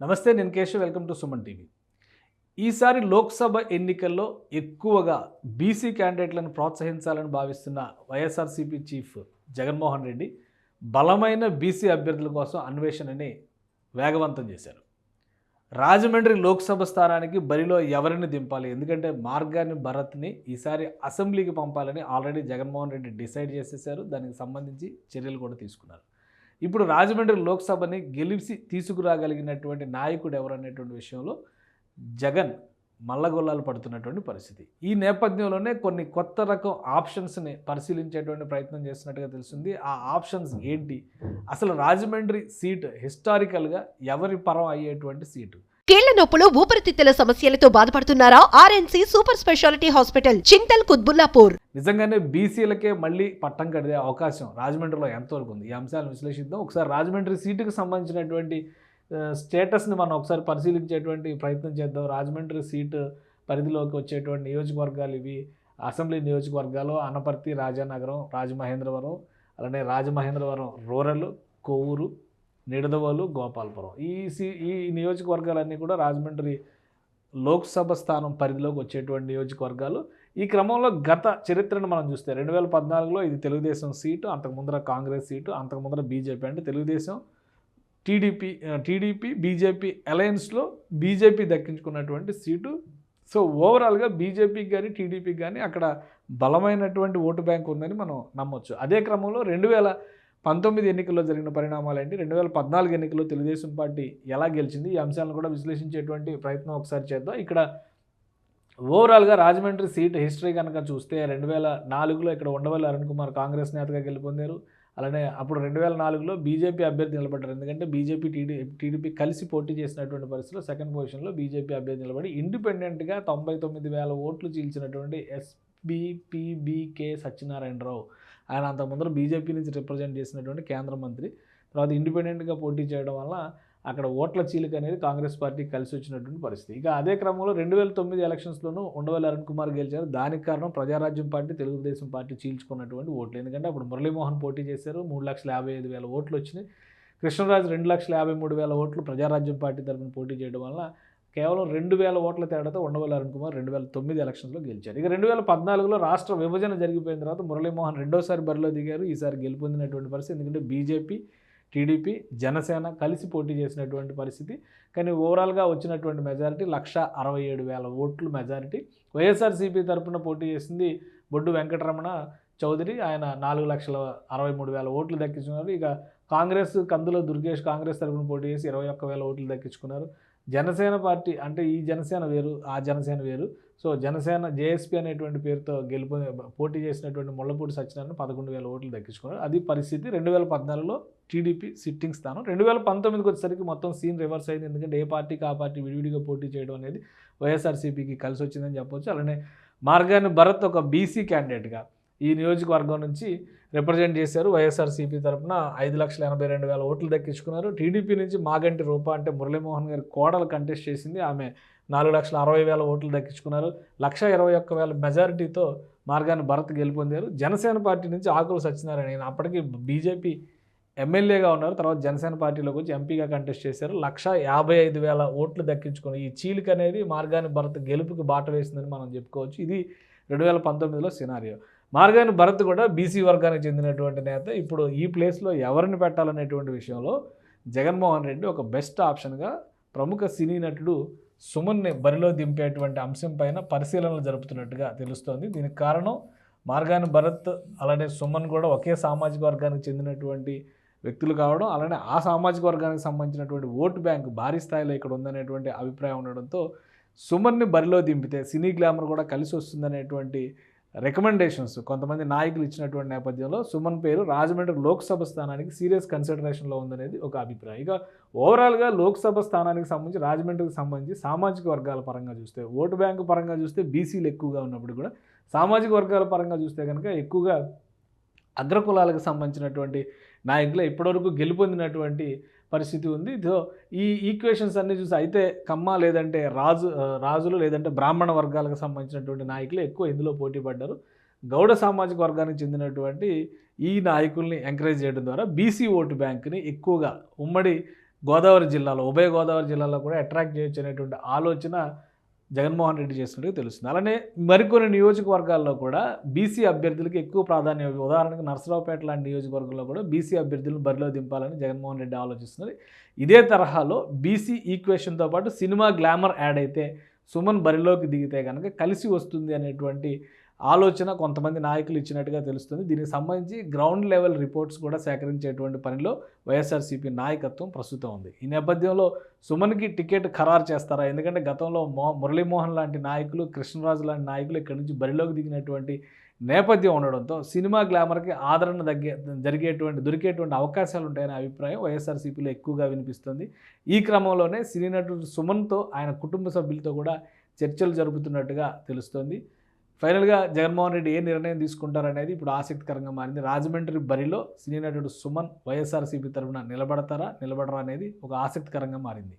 నమస్తే నేను Keshav. Welcome to Suman TV. ఈసారి లోక్సభ ఎన్నికల్లో ఎక్కువగా బీసీ క్యాండిడేట్లను ప్రోత్సహించాలని భావిస్తున్న వైఎస్ఆర్సీపీ చీఫ్ జగన్మోహన్ రెడ్డి బలమైన బీసీ అభ్యర్థుల కోసం అన్వేషణని వేగవంతం చేశారు. రాజమండ్రి లోక్సభ స్థానానికి బరిలో ఎవరిని దింపాలి? ఎందుకంటే మార్గాన్ని భరత్ని ఈసారి అసెంబ్లీకి పంపాలని ఆల్రెడీ జగన్మోహన్ రెడ్డి డిసైడ్ చేసేసారు దానికి సంబంధించి చర్యలు కూడా తీసుకున్నారు. ఇప్పుడు రాజమండ్రి లోక్సభని గెలిచి తీసుకురాగలిగినటువంటి నాయకుడు ఎవరు అనేటువంటి విషయంలో జగన్ మల్లగొల్లాలు పడుతున్నటువంటి పరిస్థితి. ఈ నేపథ్యంలోనే కొన్ని కొత్త రకం ఆప్షన్స్ని పరిశీలించేటువంటి ప్రయత్నం చేస్తున్నట్టుగా తెలిసింది ఆ ఆప్షన్స్ ఏంటి? అసలు రాజమండ్రి సీటు హిస్టారికల్గా ఎవరి పరం అయ్యేటువంటి సీటు? కీళ్ళ నొప్పులు ఊపిరితిత్తుల సమస్యలతో బాధపడుతున్నారా? RNC super specialty hospital Chintal Quthbullapur. నిజంగానే బీసీలకే మళ్ళీ పట్టం కడితే అవకాశం. రాజమండ్రిలో ఎంతవరకు ఉంది? ఈ అంశాలను విశ్లేషిద్దాం. ఒకసారి రాజమండ్రి సీటుకు సంబంధించినటువంటి స్టేటస్ని మనం ఒకసారి పరిశీలించేటువంటి ప్రయత్నం చేద్దాం. రాజమండ్రి సీటు పరిధిలోకి వచ్చేటువంటి నియోజకవర్గాలు ఇవి. అసెంబ్లీ నియోజకవర్గాలు అనపర్తి రాజానగరం రాజమహేంద్రవరం అలానే రాజమహేంద్రవరం రూరల్ కొవ్వూరు నిడదవోలు గోపాలపురం. ఈ ఈ నియోజకవర్గాలన్నీ కూడా రాజమండ్రి లోక్సభ స్థానం పరిధిలోకి వచ్చేటువంటి నియోజకవర్గాలు. ఈ క్రమంలో గత చరిత్రను మనం చూస్తే రెండు వేల పద్నాలుగులో ఇది తెలుగుదేశం సీటు అంతకు ముందర కాంగ్రెస్ సీటు అంతకు ముందర బీజేపీ. అంటే తెలుగుదేశం టీడీపీ టీడీపీ బీజేపీ అలయన్స్లో బీజేపీ దక్కించుకున్నటువంటి సీటు. సో ఓవరాల్గా బీజేపీకి కానీ టీడీపీకి కానీ అక్కడ బలమైనటువంటి ఓటు బ్యాంక్ ఉందని మనం నమ్మొచ్చు. అదే క్రమంలో రెండు వేల పంతొమ్మిది ఎన్నికల్లో జరిగిన పరిణామాలు ఏంటి రెండు వేల పద్నాలుగు ఎన్నికల్లో తెలుగుదేశం పార్టీ ఎలా గెలిచింది? ఈ అంశాలను కూడా విశ్లేషించేటువంటి ప్రయత్నం ఒకసారి చేద్దాం. ఇక్కడ ఓవరాల్గా రాజమండ్రి సీట్ హిస్టరీ కనుక చూస్తే రెండు వేల నాలుగులో ఇక్కడ ఉండవల్లి అరుణ్ కుమార్ కాంగ్రెస్ నేతగా గెలుపొందారు. అలానే అప్పుడు రెండు వేల నాలుగులో బీజేపీ అభ్యర్థి నిలబడ్డారు. ఎందుకంటే బీజేపీ టీడీ టీడీపీ కలిసి పోటీ చేసినటువంటి పరిస్థితిలో సెకండ్ పొజిషన్లో బీజేపీ అభ్యర్థి నిలబడి ఇండిపెండెంట్గా తొంభై తొమ్మిది వేల ఓట్లు చీల్చినటువంటి ఎస్బీపీబీకే సత్యనారాయణరావు. ఆయన అంత ముందర బీజేపీ నుంచి రిప్రజెంట్ చేసినటువంటి కేంద్ర మంత్రి. తర్వాత ఇండిపెండెంట్గా పోటీ చేయడం వల్ల అక్కడ ఓట్ల చీలిక అనేది కాంగ్రెస్ పార్టీ కలిసి వచ్చినటువంటి పరిస్థితి. ఇక అదే క్రమంలో రెండు వేల తొమ్మిది ఎలక్షన్స్లోనూ ఉండవల్లి అరుణ్ కుమార్ గెలిచారు. దానికి కారణం ప్రజారాజ్యం పార్టీ తెలుగుదేశం పార్టీ చీల్చుకున్నటువంటి ఓట్లు. ఎందుకంటే అప్పుడు మురళీమోహన్ పోటీ చేశారు. మూడు లక్షల యాభై ఐదు వేల ఓట్లు వచ్చినాయి. కృష్ణరాజు రెండు లక్షల యాభై మూడు వేల ఓట్లు ప్రజారాజ్యం పార్టీ తరఫున పోటీ చేయడం వల్ల కేవలం రెండు వేల ఓట్ల తేడాతో ఉండవల్లి అరుణ్ కుమార్ రెండు వేల తొమ్మిది ఎలక్షన్స్లో గెలిచారు. ఇక రెండు వేల పద్నాలుగులో రాష్ట్ర విభజన జరిగిపోయిన తర్వాత మురళీమోహన్ రెండోసారి బరిలో దిగారు. ఈసారి గెలుపొందినటువంటి పరిస్థితి ఎందుకంటే బీజేపీ టీడీపీ జనసేన కలిసి పోటీ చేసినటువంటి పరిస్థితి. కానీ ఓవరాల్గా వచ్చినటువంటి మెజారిటీ లక్ష అరవై ఏడు వేల ఓట్లు మెజారిటీ. వైఎస్ఆర్సీపీ తరపున పోటీ చేసింది బొడ్డు వెంకటరమణ చౌదరి. ఆయన నాలుగు లక్షల అరవై మూడు వేల ఓట్లు దక్కించుకున్నారు. ఇక కాంగ్రెస్ కందులో దుర్గేష్ కాంగ్రెస్ తరపున పోటీ చేసి ఇరవై ఒక్క వేల ఓట్లు దక్కించుకున్నారు. జనసేన పార్టీ అంటే ఈ జనసేన వేరు ఆ జనసేన వేరు. సో జనసేన జేఎస్పీ అనేటువంటి పేరుతో గెలుపు పోటీ చేసినటువంటి ముళ్ళపూడి సత్యనారాయణ పదకొండు వేల ఓట్లు దక్కించుకున్నారు. అది పరిస్థితి రెండు వేల పద్నాలుగులో టీడీపీ సిట్టింగ్ స్థానం. రెండు వేల పంతొమ్మిదికి వచ్చేసరికి మొత్తం సీన్ రివర్స్ అయింది. ఎందుకంటే ఏ పార్టీకి ఆ పార్టీ విడివిడిగా పోటీ చేయడం అనేది వైఎస్ఆర్సీపీకి కలిసి వచ్చిందని చెప్పొచ్చు. అలానే మార్గాన్ని భరత్ ఒక బీసీ క్యాండిడేట్గా ఈ నియోజకవర్గం నుంచి రిప్రజెంట్ చేశారు వైఎస్ఆర్సీపీ తరఫున ఐదు లక్షల ఎనభై రెండు వేల ఓట్లు దక్కించుకున్నారు. టీడీపీ నుంచి మాగంటి రూప అంటే మురళీమోహన్ గారి కోడలు కంటెస్ట్ చేసింది. ఆమె నాలుగు లక్షల అరవై వేల ఓట్లు దక్కించుకున్నారు. లక్ష ఇరవై ఒక్క వేల మెజారిటీతో మార్గాన్ని భరత్ గెలుపొందారు. జనసేన పార్టీ నుంచి ఆకులు సత్యనారాయణ ఈయన అప్పటికి బీజేపీ ఎమ్మెల్యేగా ఉన్నారు. తర్వాత జనసేన పార్టీలోకి వచ్చి ఎంపీగా కంటెస్ట్ చేశారు. లక్ష యాభై ఐదు వేల ఓట్లు దక్కించుకుని ఈ చీలిక అనేది మార్గాన్ని భరత్ గెలుపుకి బాట వేసిందని మనం చెప్పుకోవచ్చు. ఇది రెండు వేల పంతొమ్మిదిలో సినారియో మార్గాని భరత్ కూడా బీసీ వర్గానికి చెందినటువంటి నేత. ఇప్పుడు ఈ ప్లేస్లో ఎవరిని పెట్టాలనేటువంటి విషయంలో జగన్మోహన్ రెడ్డి ఒక బెస్ట్ ఆప్షన్గా ప్రముఖ సినీ నటుడు సుమన్ని బరిలో దింపేటువంటి అంశం పైన పరిశీలనలు జరుపుతున్నట్టుగా తెలుస్తోంది. దీనికి కారణం మార్గాని భరత్ అలానే సుమన్ కూడా ఒకే సామాజిక వర్గానికి చెందినటువంటి వ్యక్తులు కావడం. అలానే ఆ సామాజిక వర్గానికి సంబంధించినటువంటి ఓటు బ్యాంక్ భారీ స్థాయిలో ఇక్కడ ఉందనేటువంటి అభిప్రాయం ఉండడంతో సుమన్ని బరిలో దింపితే సినీ గ్లామర్ కూడా కలిసి వస్తుందనేటువంటి రికమెండేషన్స్. కొంతమంది నాయకులు ఇచ్చినటువంటి నేపథ్యంలో సుమన్ పేరు రాజమండ్రి లోక్సభ స్థానానికి సీరియస్ కన్సిడరేషన్లో ఉందనేది ఒక అభిప్రాయం. ఇక ఓవరాల్గా లోక్సభ స్థానానికి సంబంధించి రాజమండ్రికి సంబంధించి సామాజిక వర్గాల పరంగా చూస్తే ఓటు బ్యాంకు పరంగా చూస్తే బీసీలు ఎక్కువగా ఉన్నప్పుడు కూడా సామాజిక వర్గాల పరంగా చూస్తే కనుక ఎక్కువగా అగ్రకులాలకు సంబంధించినటువంటి నాయకులు ఇప్పటివరకు గెలుపొందినటువంటి పరిస్థితి ఉంది. సో ఈ ఈక్వేషన్స్ అన్నీ చూసి అయితే కమ్మ లేదంటే రాజు రాజులు లేదంటే బ్రాహ్మణ వర్గాలకు సంబంధించినటువంటి నాయకులు ఎక్కువ ఇందులో పోటీ పడ్డారు. గౌడ సామాజిక వర్గానికి చెందినటువంటి ఈ నాయకుల్ని ఎంకరేజ్ చేయడం ద్వారా బీసీ ఓటు బ్యాంక్ని ఎక్కువగా ఉమ్మడి గోదావరి జిల్లాలో ఉభయ గోదావరి జిల్లాలో కూడా అట్రాక్ట్ చేయొచ్చు అనేటువంటి ఆలోచన జగన్మోహన్ రెడ్డి చేస్తున్నట్టుగా తెలుస్తుంది. అలానే మరికొన్ని నియోజకవర్గాల్లో కూడా బీసీ అభ్యర్థులకు ఎక్కువ ప్రాధాన్యం ఉదాహరణకు నర్సరావుపేట లాంటి నియోజకవర్గంలో కూడా బీసీ అభ్యర్థులను బరిలో దింపాలని జగన్మోహన్ రెడ్డి ఆలోచిస్తున్నారు. ఇదే తరహాలో బీసీ ఈక్వేషన్తో పాటు సినిమా గ్లామర్ యాడ్ అయితే సుమన్ బరిలోకి దిగితే కనుక కలిసి వస్తుంది అనేటువంటి ఆలోచన కొంతమంది నాయకులు ఇచ్చినట్టుగా తెలుస్తుంది. దీనికి సంబంధించి గ్రౌండ్ లెవెల్ రిపోర్ట్స్ కూడా సేకరించేటువంటి పనిలో వైఎస్ఆర్సీపీ నాయకత్వం ప్రస్తుతం ఉంది. ఈ నేపథ్యంలో సుమన్కి టికెట్ ఖరారు చేస్తారా? ఎందుకంటే గతంలో మో మురళీమోహన్ లాంటి నాయకులు కృష్ణరాజు లాంటి నాయకులు ఇక్కడి నుంచి బరిలోకి దిగినటువంటి నేపథ్యం ఉండడంతో సినిమా గ్లామర్కి ఆదరణ దగ్గే జరిగేటువంటి దొరికేటువంటి అవకాశాలు ఉంటాయనే అభిప్రాయం వైఎస్ఆర్సీపీలో ఎక్కువగా వినిపిస్తుంది. ఈ క్రమంలోనే సినీ నటుడు సుమన్తో ఆయన కుటుంబ సభ్యులతో కూడా చర్చలు జరుపుతున్నట్టుగా తెలుస్తోంది. ఫైనల్గా జగన్మోహన్ రెడ్డి ఏ నిర్ణయం తీసుకుంటారనేది ఇప్పుడు ఆసక్తికరంగా మారింది. రాజమండ్రి బరిలో సినీ నటుడు సుమన్ వైఎస్ఆర్సీపీ తరఫున నిలబడతారా నిలబడరా అనేది ఒక ఆసక్తికరంగా మారింది.